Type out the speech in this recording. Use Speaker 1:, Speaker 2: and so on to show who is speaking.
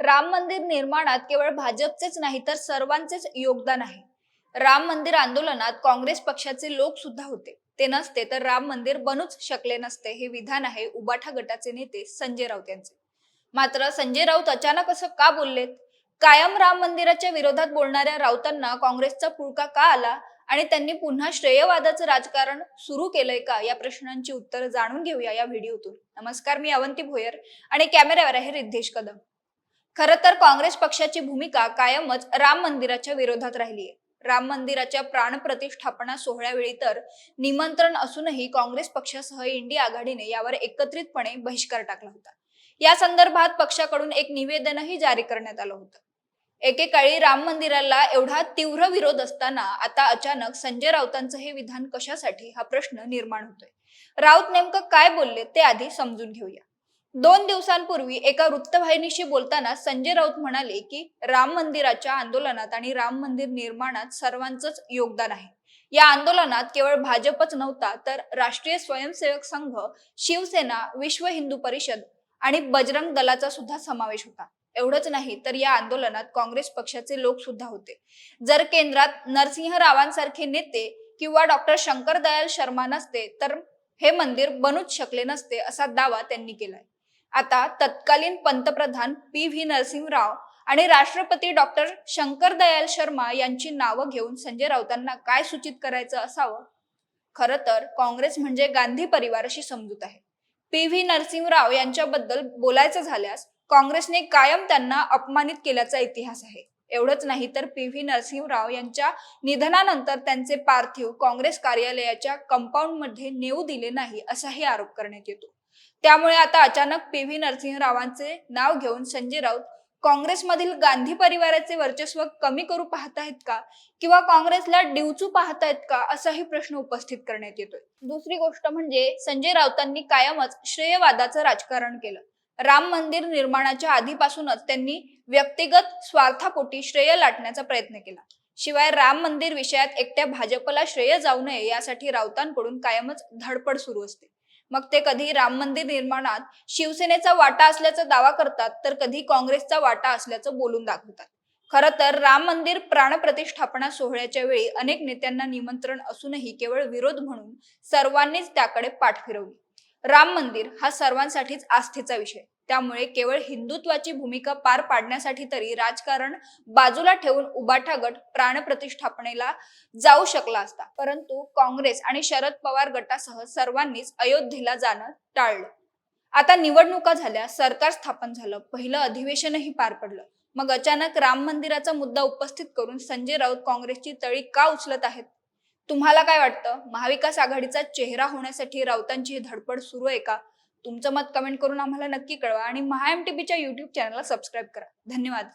Speaker 1: राम मंदिर निर्माणात केवळ भाजपचेच नाही तर सर्वांचेच योगदान आहे. राम मंदिर आंदोलनात काँग्रेस पक्षाचे लोक सुद्धा होते. ते नसते तर राम मंदिर बनूच शकले नसते हे विधान आहे उबाठा गटाचे नेते संजय राऊत यांचे. मात्र संजय राऊत अचानक असं का बोललेत? कायम राम मंदिराच्या विरोधात बोलणाऱ्या राऊतांना काँग्रेसचा पुळका का आला? आणि त्यांनी पुन्हा श्रेयवादाचं राजकारण सुरू केलंय का? या प्रश्नांची उत्तरं जाणून घेऊया या व्हिडिओतून. नमस्कार मी अवंती भोयर आणि कॅमेऱ्यावर आहे रिद्धेश कदम. खर तर काँग्रेस पक्षाची भूमिका कायमच राम मंदिराच्या विरोधात राहिली आहे. राम मंदिराच्या प्राणप्रतिष्ठापना सोहळ्यावेळी तर निमंत्रण असूनही काँग्रेस पक्षासह इंडिया आघाडीने यावर एकत्रितपणे बहिष्कार टाकला होता. या संदर्भात पक्षाकडून एक निवेदनही जारी करण्यात आलं होतं. एकेकाळी राम मंदिराला एवढा तीव्र विरोध असताना आता अचानक संजय राऊतांचं हे विधान कशासाठी हा प्रश्न निर्माण होतोय. राऊत नेमकं काय बोलले ते आधी समजून घेऊया. दोन दिवसांपूर्वी एका वृत्तवाहिनीशी बोलताना संजय राऊत म्हणाले की राम मंदिराच्या आंदोलनात आणि राम मंदिर निर्माणात सर्वांचंच योगदान आहे. या आंदोलनात केवळ भाजपच नव्हता तर राष्ट्रीय स्वयंसेवक संघ शिवसेना विश्व हिंदू परिषद आणि बजरंग दलाचा सुद्धा समावेश होता. एवढंच नाही तर या आंदोलनात काँग्रेस पक्षाचे लोक सुद्धा होते. जर केंद्रात नरसिंह रावांसारखे नेते किंवा डॉक्टर शंकर दयाल शर्मा नसते तर हे मंदिर बनूच शकले नसते असा दावा त्यांनी केलाय. आता तत्कालीन पंतप्रधान पी व्ही नरसिंहराव आणि राष्ट्रपती डॉक्टर शंकर दयाल शर्मा यांची नावं घेऊन संजय राऊतांना काय सूचित करायचं असावं? खरं तर काँग्रेस म्हणजे गांधी परिवाराशी समजूत आहे. पी व्ही नरसिंहराव यांच्याबद्दल बोलायचं झाल्यास काँग्रेसने कायम त्यांना अपमानित केल्याचा इतिहास आहे. एवढंच नाही तर पी व्ही नरसिंहराव यांच्या निधनानंतर त्यांचे पार्थिव काँग्रेस कार्यालयाच्या कंपाऊंडमध्ये नेऊ दिले नाही असाही आरोप करण्यात येतो. त्यामुळे आता अचानक पी व्ही नरसिंहरावांचे नाव घेऊन संजय राऊत काँग्रेसमधील गांधी परिवाराचे वर्चस्व कमी करू पाहतायत का? किंवा काँग्रेसला डिवचू पाहतायत का? असाही प्रश्न उपस्थित करण्यात येतोय. दुसरी गोष्ट म्हणजे संजय राऊतांनी कायमच श्रेयवादाचं राजकारण केलं. राम मंदिर निर्माणाच्या आधीपासूनच त्यांनी व्यक्तिगत स्वार्थापोटी श्रेय लाटण्याचा प्रयत्न केला. शिवाय राम मंदिर विषयात एकट्या भाजपला श्रेय जाऊ नये यासाठी राऊतांकडून कायमच धडपड सुरू असते. मग ते कधी राम मंदिर निर्माणात शिवसेनेचा वाटा असल्याचा दावा करतात तर कधी काँग्रेसचा वाटा असल्याचं बोलून दाखवतात. खरं तर राम मंदिर प्राणप्रतिष्ठापना सोहळ्याच्या वेळी अनेक नेत्यांना निमंत्रण असूनही केवळ विरोध म्हणून सर्वांनीच त्याकडे पाठ फिरवली. राम मंदिर हा सर्वांसाठीच आस्थेचा विषय. त्यामुळे केवळ हिंदुत्वाची भूमिका पार पाडण्यासाठी तरी राजकारण बाजूला ठेवून उबाठा गट प्राणप्रतिष्ठापनेला जाऊ शकला असता. परंतु काँग्रेस आणि शरद पवार गटासह सर्वांनीच अयोध्येला जाणं टाळलं. आता निवडणुका झाल्या सरकार स्थापन झालं पहिलं अधिवेशनही पार पडलं. मग अचानक राम मंदिराचा मुद्दा उपस्थित करून संजय राऊत काँग्रेसची तळी का उचलत आहेत? तुम्हाला काय वाटतं? महाविकास आघाडीचा चेहरा होण्यासाठी राऊतांची ही धडपड सुरू आहे का? तुमचं मत कमेंट करून आम्हाला नक्की कळवा. आणि महा टी टी युट्यूब चॅनलला सबस्क्राईब करा. धन्यवाद.